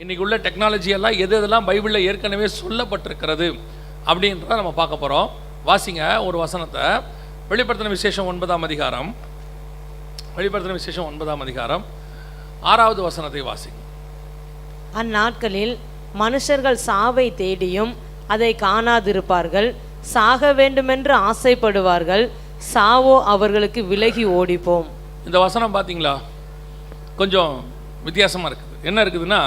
இன்னைக்கு உள்ள டெக்னாலஜி எல்லாம் எது எதெல்லாம் பைபிளில் ஏற்கனவே சொல்லப்பட்டிருக்கிறது அப்படின்றத நம்ம பார்க்க போகிறோம் வாசிங்க ஒரு வசனத்தை. வெளிப்படுத்தின விசேஷம் ஒன்பதாம் அதிகாரம். வெளிப்படுத்தின விசேஷம் ஒன்பதாம் அதிகாரம். ஆறாவது வசனத்தை வாசிங்க. அந்நாட்களில் மனுஷர்கள் சாவை தேடியும் அதை காணாதிருப்பார்கள். சாக வேண்டுமென்று ஆசைப்படுவார்கள். சாவோ அவர்களுக்கு விலகி ஓடிப்போம். இந்த வசனம் பார்த்தீங்களா கொஞ்சம் வித்தியாசமாக இருக்குது. என்ன இருக்குதுன்னா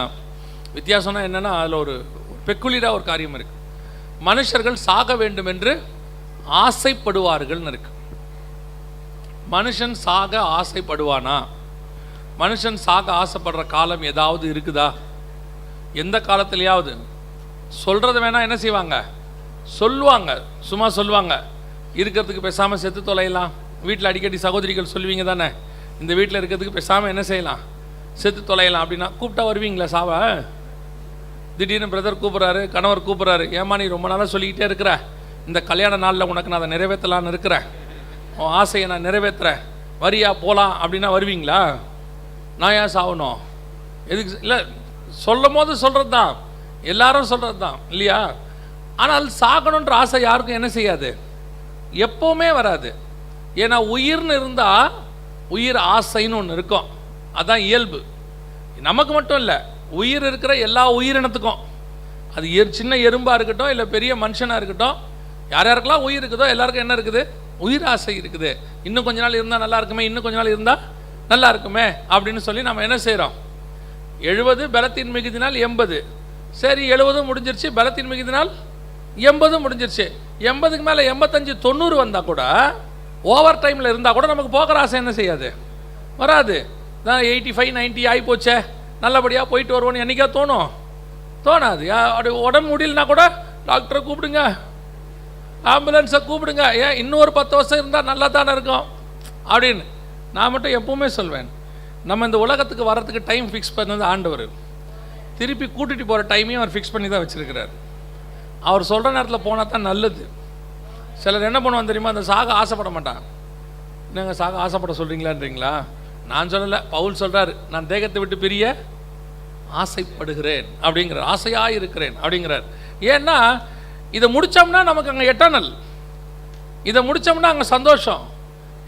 வித்தியாசம்னா என்னென்னா அதில் ஒரு பெக்குலியராக ஒரு காரியம் இருக்குது மனுஷர்கள் சாக வேண்டும் என்று ஆசைப்படுவார்கள்னு இருக்கு. மனுஷன் சாக ஆசைப்படுவானா? மனுஷன் சாக ஆசைப்படுற காலம் ஏதாவது இருக்குதா? எந்த காலத்துலையாவது? சொல்கிறது வேணால் என்ன செய்வாங்க? சொல்லுவாங்க சும்மா சொல்லுவாங்க. இருக்கிறதுக்கு பேசாமல் செத்து தொலையலாம். வீட்டில் அடிக்கடி சகோதரிகள் சொல்லுவீங்க தானே? இந்த வீட்டில் இருக்கிறதுக்கு பேசாமல் என்ன செய்யலாம்? செத்து தொலையலாம் அப்படின்னா கூப்பிட்டா வருவீங்களா சாவ? திடீர்னு பிரதர் கூப்பிட்றாரு கணவர் கூப்பிட்றாரு ஏமா நீ ரொம்ப நாளாக சொல்லிக்கிட்டே இருக்கிற? இந்த கல்யாண நாளில் உனக்கு நான் அதை நிறைவேற்றலான்னு இருக்கிறேன் உன் ஆசையை நான் நிறைவேற்றுறேன். வரியா போகலாம் அப்படின்னா வருவீங்களா? நான் ஏன் சாகணும் எதுக்கு இல்லை சொல்லும் போது சொல்கிறது தான் எல்லாரும் சொல்கிறது தான் இல்லையா? ஆனால் சாகணுன்ற ஆசை யாருக்கும் என்ன செய்யாது? எப்போவுமே வராது. ஏன்னா உயிர்னு இருந்தால் உயிர் ஆசைன்னு ஒன்று இருக்கும். அதுதான் இயல்பு. நமக்கு மட்டும் இல்லை உயிர் இருக்கிற எல்லா உயிரினத்துக்கும். அது எர் சின்ன எறும்பாக இருக்கட்டும் இல்லை பெரிய மனுஷனாக இருக்கட்டும் யார் யாருக்கெல்லாம் உயிர் இருக்குதோ எல்லாருக்கும் என்ன இருக்குது? உயிர் ஆசை இருக்குது. இன்னும் கொஞ்ச நாள் இருந்தால் நல்லா இருக்குமே இன்னும் கொஞ்ச நாள் இருந்தால் நல்லா இருக்குமே அப்படின்னு சொல்லி நம்ம என்ன செய்கிறோம் எழுபது பலத்தின் மிகுதினால் எண்பது. சரி எழுபதும் முடிஞ்சிருச்சு பலத்தின் மிகுதினால் எண்பதும் முடிஞ்சிருச்சு. எண்பதுக்கு மேலே எண்பத்தஞ்சு தொண்ணூறு வந்தால் கூட ஓவர் டைமில் இருந்தால் கூட நமக்கு போகிற ஆசை என்ன செய்யாது? வராது. தான் எயிட்டி ஃபைவ் நைன்ட்டி ஆகி போச்சே. நல்லபடியாக போயிட்டு வருவோன்னு என்றைக்கா தோணும்? தோணாது. யா- அப்படி உடம்பு முடியலனா கூட டாக்டரை கூப்பிடுங்க. ஆம்புலன்ஸை கூப்பிடுங்க. ஏன் இன்னும் ஒரு பத்து வருஷம் இருந்தால் நல்லா தானே இருக்கும்? அப்படின்னு நான் மட்டும் எப்பவுமே சொல்வேன். நம்ம இந்த உலகத்துக்கு வர்றதுக்கு டைம் ஃபிக்ஸ் பண்ணது ஆண்டவர். திருப்பி கூட்டிகிட்டு போகிற டைமையும் அவர் ஃபிக்ஸ் பண்ணி தான் வச்சுருக்கிறார். அவர் சொல்கிற நேரத்தில் போனால் தான் நல்லது. சிலர் என்ன பண்ணுவான் தெரியுமா? அந்த சாக ஆசைப்பட மாட்டான் என்னங்க சாக ஆசைப்பட சொல்கிறீங்களான்றீங்களா நான் சொல்லலை. பவுல் சொல்கிறாரு நான் தேகத்தை விட்டு பிரிய ஆசைப்படுகிறேன் அப்படிங்கிறார். ஆசையாக இருக்கிறேன் அப்படிங்கிறார். ஏன்னா இதை முடித்தோம்னா நமக்கு அங்கே எட்டனல் இதை முடித்தோம்னா அங்கே சந்தோஷம்.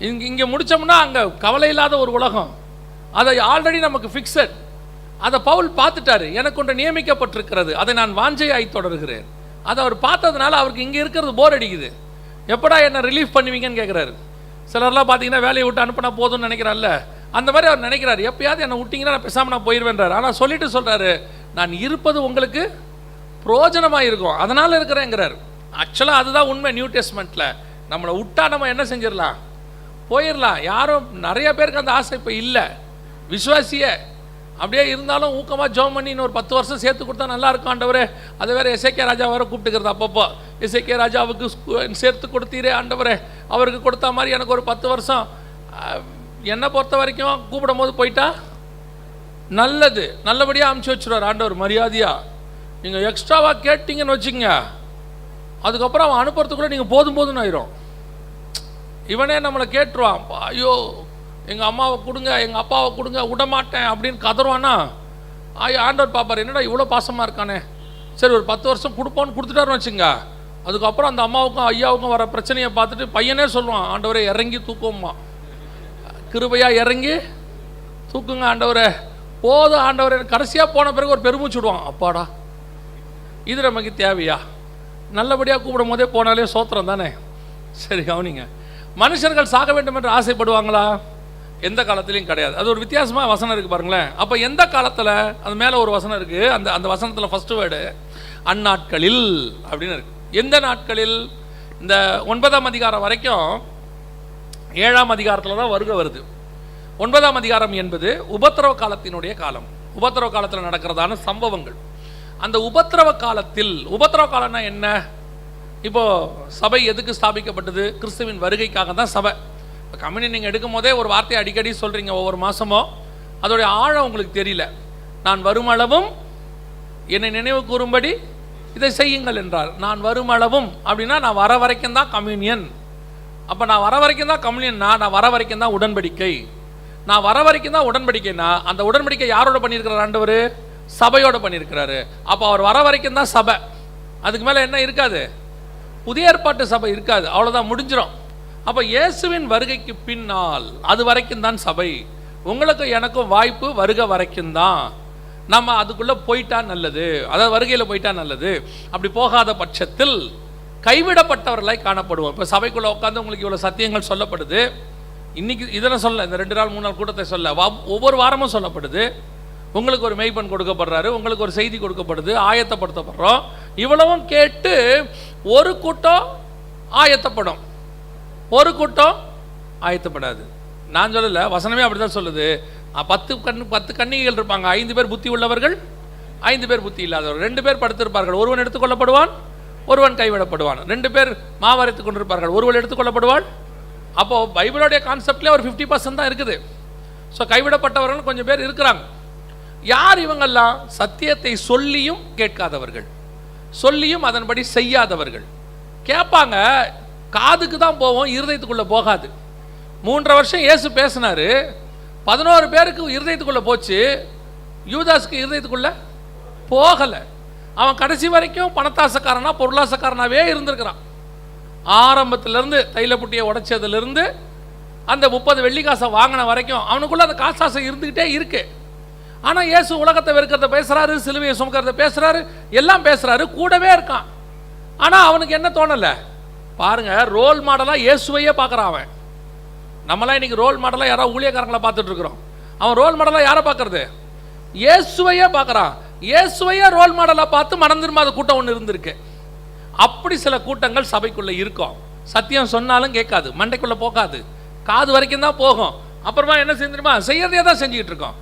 இங்கே இங்கே முடித்தோம்னா அங்கே கவலை இல்லாத ஒரு உலகம். அதை ஆல்ரெடி நமக்கு ஃபிக்ஸட் அதை பவுல் பார்த்துட்டாரு. எனக்கு ஒன்று நியமிக்கப்பட்டிருக்கிறது. அதை நான் வாஞ்சையாய் தொடர்கிறேன். அதை அவர் பார்த்ததுனால அவருக்கு இங்கே இருக்கிறது போர் அடிக்குது. எப்படா என்ன ரிலீஃப் பண்ணுவீங்கன்னு கேட்குறாரு சிலர்லாம் பார்த்தீங்கன்னா வேலையை விட்டு அனுப்பினா போதும்னு நினைக்கிறான்ல அந்த மாதிரி அவர் நினைக்கிறார். எப்பயாவது என்னை விட்டிங்கன்னா நான் பேசாமல் நான் போயிடுவேன்றார் ஆனால் சொல்லிட்டு சொல்கிறாரு நான் இருப்பது உங்களுக்கு பிரோஜனமாக இருக்கும். அதனால் இருக்கிறேங்கிறார். ஆக்சுவலாக அதுதான் உண்மை நியூ டெஸ்ட்மெண்ட்டில் நம்மளை விட்டா நம்ம என்ன செஞ்சிடலாம்? போயிடலாம். யாரும் நிறைய பேருக்கு அந்த ஆசை இப்போ இல்லை. விசுவாசியே. அப்படியே இருந்தாலும் ஊக்கமாக ஜோம் பண்ணி இன்னொரு பத்து வருஷம் சேர்த்து கொடுத்தா நல்லா இருக்கும் ஆண்டவர். அது வேறு எஸ்ஏகே ராஜா வேற கூப்பிட்டுக்கிறது அப்பப்போ. எஸ்ஏகே ராஜாவுக்கு சேர்த்து கொடுத்தீரே ஆண்டவரே. அவருக்கு கொடுத்த மாதிரி எனக்கு ஒரு பத்து வருஷம் என்னை பொறுத்த வரைக்கும் கூப்பிடும் போது போயிட்டா? நல்லது. நல்லபடியாக அமுச்சு வச்சுருவார் ஆண்டவர் மரியாதையாக நீங்கள் எக்ஸ்ட்ராவாக கேட்டிங்கன்னு வச்சுக்கங்க. அதுக்கப்புறம் அவன் அனுப்புறதுக்குள்ளே நீங்கள் போதும் போதும்னு ஆயிரும். இவனே நம்மளை கேட்டுருவான். ஐயோ எங்கள் அம்மாவை கொடுங்க எங்கள் அப்பாவை கொடுங்க விட மாட்டேன் அப்படின்னு கதறுவானா ஆய் ஆண்டவர் பாப்பார் என்னடா இவ்வளோ பாசமாக இருக்கானே? சரி ஒரு பத்து வருஷம் கொடுப்போன்னு கொடுத்துட்டாருன்னு வச்சுங்க அதுக்கப்புறம் அந்த அம்மாவுக்கும் ஐயாவுக்கும் வர பிரச்சனையை பார்த்துட்டு பையனே சொல்லுவான் ஆண்டவரே இறங்கி தூக்கம்மா கிருபையாக இறங்கி தூக்குங்க ஆண்டவரே. போதும் ஆண்டவரே. கடைசியாக போன பிறகு ஒரு பெருமூச்சு விடுவான். அப்பாடா. இது நமக்கு தேவையா? நல்லபடியாக கூப்பிடும் போதே போனாலே சோத்திரம் தானே? சரி கவனிங்க. மனுஷர்கள் சாக வேண்டும் என்று ஆசைப்படுவாங்களா? எந்த காலத்துலையும் கிடையாது. அது ஒரு வித்தியாசமாக வசனம் இருக்குது பாருங்களேன். அப்போ எந்த காலத்தில்? அது மேலே ஒரு வசனம் இருக்குது அந்த அந்த வசனத்தில் ஃபஸ்ட்டு வேர்டு அந்நாட்களில் அப்படின்னு இருக்கு. எந்த நாட்களில்? இந்த ஒன்பதாம் அதிகாரம் வரைக்கும் ஏழாம் அதிகாரத்தில் தான் வருகை வருது. ஒன்பதாம் அதிகாரம் என்பது உபத்திரவ காலத்தினுடைய காலம். உபத்திரவ காலத்தில் நடக்கிறதான சம்பவங்கள். அந்த உபத்திரவ காலத்தில் உபத்திரவ காலம்னா என்ன? இப்போ சபை எதுக்கு ஸ்தாபிக்கப்பட்டது? கிறிஸ்துவின் வருகைக்காக தான் சபை. இப்போ கம்யூனி நீங்கள் எடுக்கும் போதே ஒரு வார்த்தையை அடிக்கடி சொல்கிறீங்க ஒவ்வொரு மாதமோ அதோடைய ஆழம் உங்களுக்கு தெரியல. நான் வருமளவும் என்னை நினைவு கூறும்படி இதை செய்யுங்கள் என்றார். நான் வருமளவும் அப்படின்னா நான் வர வரைக்கும் தான் கம்யூனியன். அப்போ நான் வர வரைக்கும் தான் கம்யூனியன்னா நான் வர வரைக்கும் தான் உடன்படிக்கை. நான் வர வரைக்கும் தான் உடன்படிக்கைனா அந்த உடன்படிக்கை யாரோட பண்ணியிருக்கிறார் ஆண்டவர்? சபையோட பண்ணியிருக்கிறாரு. அப்போ அவர் வர வரைக்கும் தான் சபை. அதுக்கு மேலே என்ன இருக்காது? புதிய ஏற்பாட்டு சபை இருக்காது. அவ்வளோதான் முடிஞ்சிடும் அப்போ இயேசுவின் வருகைக்கு பின்னால் அது வரைக்கும் தான் சபை. உங்களுக்கும் எனக்கும் வாய்ப்பு வருகை வரைக்கும் தான். நம்ம அதுக்குள்ளே போயிட்டா நல்லது. அதாவது வருகையில் போயிட்டா நல்லது. அப்படி போகாத பட்சத்தில் கைவிடப்பட்டவர்களாய் காணப்படுவோம். இப்போ சபைக்குள்ளே உட்காந்து உங்களுக்கு இவ்வளோ சத்தியங்கள் சொல்லப்படுது. இன்றைக்கி இதெல்லாம் சொல்ல இந்த ரெண்டு நாள் மூணு நாள் கூட்டத்தை சொல்ல ஒவ்வொரு வாரமும் சொல்லப்படுது. உங்களுக்கு ஒரு மெய்ப்பன் கொடுக்கப்படுறாரு. உங்களுக்கு ஒரு செய்தி கொடுக்கப்படுது. ஆயத்தப்படுத்தப்படுறோம். இவ்வளவும் கேட்டு ஒரு கூட்டம் ஆயத்தப்படும். ஒரு கூட்டம் ஆயத்தப்படாது. நான் சொல்லலை. வசனமே அப்படிதான் சொல்லுது. பத்து கண் பத்து கன்னிகைகள் இருப்பாங்க. ஐந்து பேர் புத்தி உள்ளவர்கள் ஐந்து பேர் புத்தி இல்லாதவர்கள். ரெண்டு பேர் படுத்திருப்பார்கள். ஒருவன் எடுத்துக்கொள்ளப்படுவான் ஒருவன் கைவிடப்படுவான். ரெண்டு பேர் மாவரைத்து கொண்டிருப்பார்கள். ஒருவன் எடுத்துக்கொள்ளப்படுவாள். அப்போது பைபிளோடைய கான்செப்ட்லேயே ஒரு ஃபிஃப்டி பர்சன்ட் தான் இருக்குது. ஸோ கைவிடப்பட்டவர்கள் கொஞ்சம் பேர் இருக்கிறாங்க. யார் இவங்கெல்லாம் சத்தியத்தை சொல்லியும் கேட்காதவர்கள்? சொல்லியும் அதன்படி செய்யாதவர்கள். கேட்பாங்க காதுக்கு தான் போவோம் இருதயத்துக்குள்ளே போகாது. மூன்றரை வருஷம் இயேசு பேசினார். பதினோரு பேருக்கு இருதயத்துக்குள்ளே போச்சு. யூதாஸ்க்கு இருதயத்துக்குள்ளே போகலை. அவன் கடைசி வரைக்கும் பணத்தாசக்காரனா பொருளாசக்காரனாகவே இருந்திருக்கிறான். ஆரம்பத்திலேருந்து தைலப்புட்டியை உடைச்சதுலேருந்து அந்த முப்பது வெள்ளிக்காசை வாங்கின வரைக்கும் அவனுக்குள்ளே அந்த காசாசை இருந்துக்கிட்டே இருக்குது ஆனால் இயேசு உலகத்தை வெறுக்கிறத பேசுகிறாரு சிலுவையை சுமக்கிறத பேசுகிறாரு எல்லாம் பேசுகிறாரு கூடவே இருக்கான். ஆனால் அவனுக்கு என்ன தோணலை? பாருங்க ரோல் மாடலாக இயேசுவையே பார்க்குறான் அவன். நம்மளாம் இன்றைக்கி ரோல் மாடலாக யாராவது ஊழியக்காரங்களை பார்த்துட்ருக்குறோம் அவன் ரோல் மாடலாக யாரை பார்க்கறது? இயேசுவையே பார்க்குறான். இயேசுவையே ரோல் மாடலாக பார்த்து மனம் திரும்பாத கூட்டம் ஒன்று இருந்திருக்கு. அப்படி சில கூட்டங்கள் சபைக்குள்ளே இருக்கும். சத்தியம் சொன்னாலும் கேட்காது. மண்டைக்குள்ளே போகாது. காது வரைக்கும் தான் போகும். அப்புறமா என்ன செஞ்சிருமா செய்யறதே தான் செஞ்சுக்கிட்டு இருக்கோம்.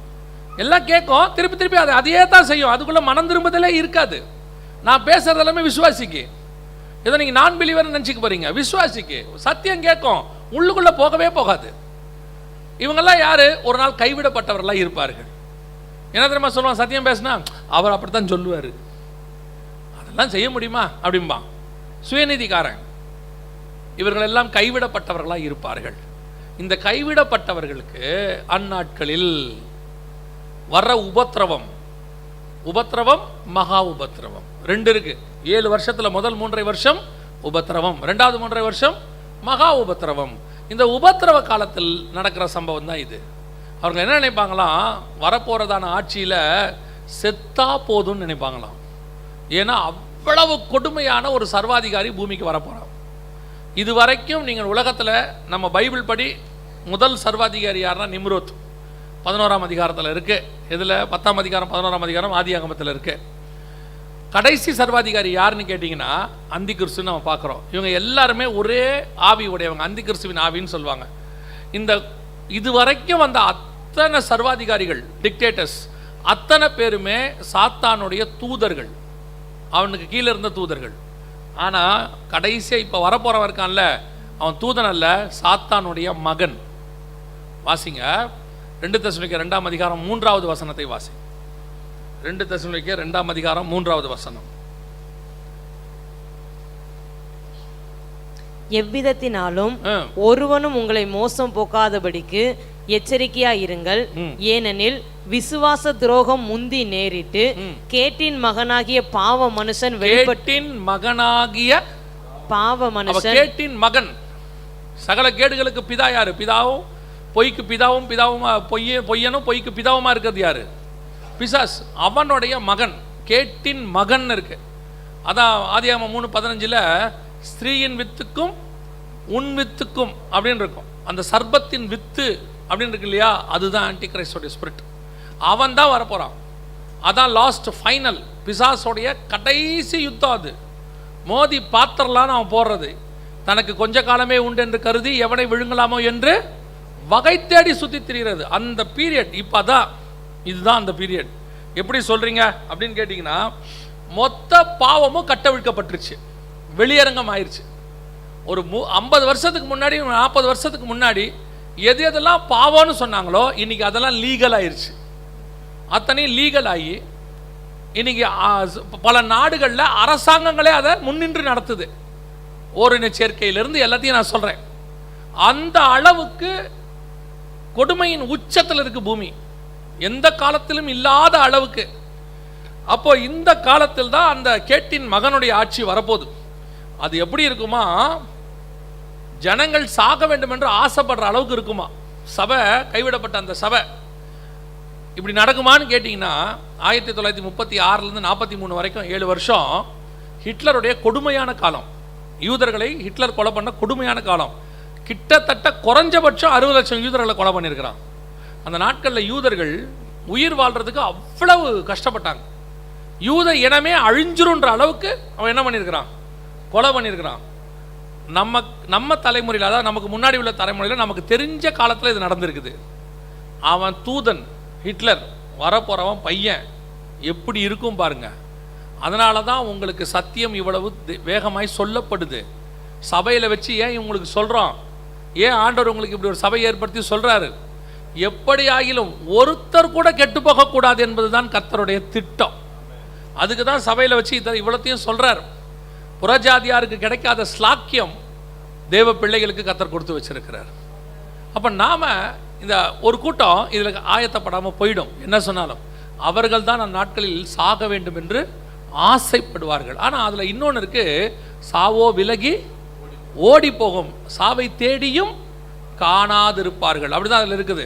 எல்லாம் கேட்கும். திருப்பி திருப்பி அது அதையே தான் செய்யும். அதுக்குள்ள மனம் திரும்புதலே இருக்காது. நான் பேசுறது எல்லாமே விசுவாசிக்கு. இதை நீங்க நான் பிலிவர் நினச்சிக்க போறீங்க. விசுவாசிக்கு. சத்தியம் கேட்கும். உள்ளுக்குள்ள போகவே போகாது. இவங்கெல்லாம் யாரு? ஒரு நாள் கைவிடப்பட்டவர்களாக இருப்பார்கள். என்ன தெரியுமா சொல்லுவான்? சத்தியம் பேசினா அவர் அப்படித்தான் சொல்லுவார். அதெல்லாம் செய்ய முடியுமா? அப்படிம்பா சுயநிதிக்காரன். இவர்கள் எல்லாம் கைவிடப்பட்டவர்களாக இருப்பார்கள். இந்த கைவிடப்பட்டவர்களுக்கு அந்நாட்களில் வர்ற உபத்திரவம் உபத்திரவம் மகா உபத்திரவம். ரெண்டு இருக்கு. ஏழு வருஷத்தில் முதல் மூன்றரை வருஷம் உபத்திரவம். ரெண்டாவது மூன்றரை வருஷம் மகா உபத்திரவம். இந்த உபத்திரவ காலத்தில் நடக்கிற சம்பவம் தான் இது. அவர்கள் என்ன நினைப்பாங்களாம்? வரப்போகிறதான ஆட்சியில் செத்தா போதும்னு நினைப்பாங்களாம். ஏன்னா அவ்வளவு கொடுமையான ஒரு சர்வாதிகாரி பூமிக்கு வரப்போகிறான் இது வரைக்கும் நீங்கள் உலகத்தில் நம்ம பைபிள் படி முதல் சர்வாதிகாரி யாருன்னா நிம்ரோத். பதினோராம் அதிகாரத்தில் இருக்குது இதில் பத்தாம் அதிகாரம் பதினோராம் அதிகாரம் ஆதி ஆகமத்தில் இருக்குது கடைசி சர்வாதிகாரி யாருன்னு கேட்டிங்கன்னா அந்தி கிறிஸ்துன்னு நம்ம பார்க்குறோம். இவங்க எல்லாருமே ஒரே ஆவி உடையவங்க. அந்தி கிறிஸ்துவின் ஆவின்னு சொல்லுவாங்க. இந்த இது வரைக்கும் வந்த அத்தனை சர்வாதிகாரிகள் டிக்டேட்டர்ஸ் அத்தனை பேருமே சாத்தானுடைய தூதர்கள். அவனுக்கு கீழே இருந்த தூதர்கள். ஆனால் கடைசியாக இப்போ வரப்போகிறவன் இருக்கான்ல அவன் தூதன் அல்ல சாத்தானுடைய மகன். வாசிங்க. ரெண்டு தசனிக்க ரெண்டாம் அதிகாரம் மூன்றாவது வசனத்தை வாசி. ரெண்டு தசனிக்க ரெண்டாம் அதிகாரம் மூன்றாவது வசனம். எவ்விதத்தினாலும் ஒருவனும் உங்களை மோசம் போக்காதபடிக்கு எச்சரிக்கையா இருங்கள். ஏனெனில் விசுவாச துரோகம் முந்தி நேரிட்டு கேட்டின் மகனாகிய பாவ மனுஷன் வெளிப்பட்ட கேட்டின் மகனாகிய பாவ மனுஷன் கேட்டின் மகன். சகல கேடுகளுக்கு பிதா யாரு? பிதாவும் பொய்க்கு பிதாவும் பிதாவும் பொய்ய பொய்யனும் பொய்க்கு பிதாவுமா இருக்கிறது யாரு? பிசாஸ் அவனுடைய மகன். கேட்டின் மகன் இருக்கு. அதான் ஆதியாகமம் மூணு பதினஞ்சில் ஸ்திரீயின் வித்துக்கும் உன் வித்துக்கும் அப்படின்னு இருக்கும். அந்த சர்பத்தின் வித்து அப்படின்னு இருக்கு இல்லையா அதுதான் ஆன்டி கிரைஸ்டோடைய ஸ்பிரிட் அவன் தான் வரப்போகிறான் அதான் லாஸ்ட் ஃபைனல் பிசாஸோடைய கடைசி யுத்தம் அது. மோதி பாத்திரலான்னு அவன் போடுறது. தனக்கு கொஞ்ச காலமே உண்டு என்று கருதி எவனை விழுங்கலாமோ என்று வகை தேடி சுற்றி திரிகிறது. அந்த பீரியட் இப்போ அதான். இதுதான் அந்த பீரியட் எப்படி சொல்கிறீங்க அப்படின்னு கேட்டிங்கன்னா மொத்த பாவமும் கட்டவிழ்க்கப்பட்டுருச்சு. வெளியரங்கம் ஆயிடுச்சு ஒரு மு ஐம்பது வருஷத்துக்கு முன்னாடி நாற்பது வருஷத்துக்கு முன்னாடி எது எதெல்லாம் பாவம்னு சொன்னாங்களோ இன்றைக்கி அதெல்லாம் லீகல் ஆயிடுச்சு அத்தனையும் லீகல் ஆகி இன்னைக்கு பல நாடுகளில் அரசாங்கங்களே அதை முன்னின்று நடத்துது. ஓரின சேர்க்கையிலிருந்து எல்லாத்தையும் நான் சொல்கிறேன் அந்த அளவுக்கு கொடுமையின் உச்சத்தில் இருக்குது பூமி. எந்த காலத்திலும் இல்லாத அளவுக்கு. அப்போ இந்த காலத்தில் தான் அந்த கேட்டின் மகனுடைய ஆட்சி வரப்போகுது. அது எப்படி இருக்குமா? ஜனங்கள் சாக வேண்டும் என்று ஆசைப்படுற அளவுக்கு இருக்குமா? சபை கைவிடப்பட்ட அந்த சபை. இப்படி நடக்குமான்னு கேட்டிங்கன்னா ஆயிரத்தி தொள்ளாயிரத்தி முப்பத்தி ஆறுலேருந்து நாற்பத்தி மூணு வரைக்கும் ஏழு வருஷம் ஹிட்லருடைய கொடுமையான காலம். யூதர்களை ஹிட்லர் கொலை பண்ண கொடுமையான காலம். கிட்டத்தட்ட குறைஞ்சபட்சம் அறுபது லட்சம் யூதர்களை கொலை பண்ணியிருக்கிறான். அந்த நாட்களில் யூதர்கள் உயிர் வாழ்கிறதுக்கு அவ்வளவு கஷ்டப்பட்டாங்க. யூத இனமே அழிஞ்சிருன்ற அளவுக்கு அவன் என்ன பண்ணியிருக்கிறான்? கொலை பண்ணியிருக்கிறான். நம்ம நம்ம தலைமுறையில் அதாவது நமக்கு முன்னாடி உள்ள தலைமுறையில் நமக்கு தெரிஞ்ச காலத்தில் இது நடந்திருக்குது. அவன் தூதன் ஹிட்லர் வரப்போகிறவன் பையன் எப்படி இருக்கும் பாருங்க. அதனால தான் உங்களுக்கு சத்தியம் இவ்வளவு தி- வேகமாய் சொல்லப்படுது. சபையில் வச்சு ஏன் உங்களுக்கு சொல்கிறோம் ஏன் ஆண்டவர் உங்களுக்கு இப்படி ஒரு சபை ஏற்படுத்தி சொல்கிறாரு எப்படி ஆகிலும் ஒருத்தர் கூட கெட்டு போகக்கூடாது என்பதுதான் கர்த்தருடைய திட்டம். அதுக்கு தான் சபையில் வச்சு இதை இவ்வளோத்தையும் சொல்கிறார் புறஜாதியாருக்கு கிடைக்காத ஸ்லாக்கியம் தேவ பிள்ளைகளுக்கு கத்தர் கொடுத்து வச்சிருக்கிறார். அப்போ நாம் இந்த ஒரு கூட்டம் இதில் ஆயத்தப்படாமல் போயிடும். என்ன சொன்னாலும் அவர்கள் தான் அந்நாட்களில் சாக வேண்டும் என்று ஆசைப்படுவார்கள். ஆனால் அதில் இன்னொன்று இருக்குது சாவோ விலகி ஓடி போகும் சாவை தேடியும் காணாதிருப்பார்கள். அப்படிதான் அதில் இருக்குது.